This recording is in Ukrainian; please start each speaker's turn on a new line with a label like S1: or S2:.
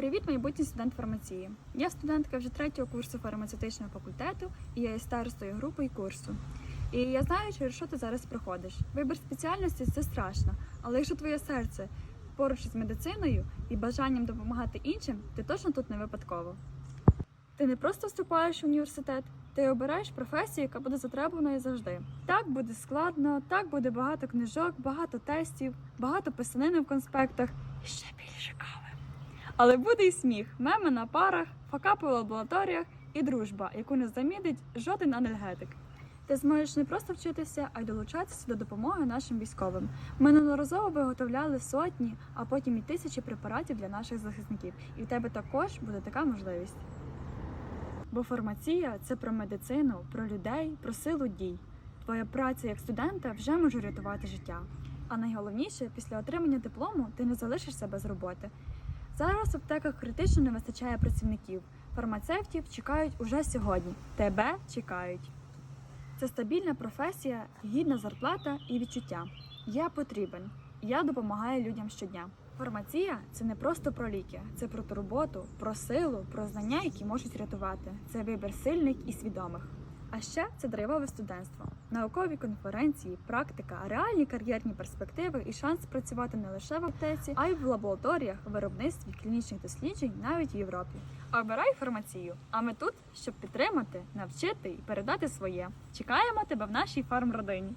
S1: Привіт, майбутній студент фармації. Я студентка вже третього курсу фармацевтичного факультету і я є старостою групи і курсу. І я знаю, через що ти зараз проходиш. Вибір спеціальності це страшно, але якщо твоє серце поруч із медициною і бажанням допомагати іншим, ти точно тут не випадково. Ти не просто вступаєш в університет, ти обираєш професію, яка буде затребуваною завжди. Так буде складно, так буде багато книжок, багато тестів, багато писанини в конспектах і ще більше. Але буде і сміх, меми на парах, факапи в лабораторіях і дружба, яку не замінить жоден анальгетик. Ти зможеш не просто вчитися, а й долучатися до допомоги нашим військовим. Ми неодноразово виготовляли сотні, а потім і тисячі препаратів для наших захисників. І в тебе також буде така можливість. Бо фармація це про медицину, про людей, про силу дій. Твоя праця як студента вже може рятувати життя. А найголовніше, після отримання диплому ти не залишишся без роботи. Зараз в аптеках критично не вистачає працівників. Фармацевтів чекають уже сьогодні. Тебе чекають. Це стабільна професія, гідна зарплата і відчуття. Я потрібен. Я допомагаю людям щодня. Фармація це не просто про ліки, це про турботу, про силу, про знання, які можуть рятувати. Це вибір сильних і свідомих. А ще це драйвове студентство, наукові конференції, практика, реальні кар'єрні перспективи і шанс працювати не лише в аптеці, а й в лабораторіях, виробництві клінічних досліджень, навіть в Європі. Обирай фармацію. А ми тут, щоб підтримати, навчити і передати своє. Чекаємо тебе в нашій фармродині.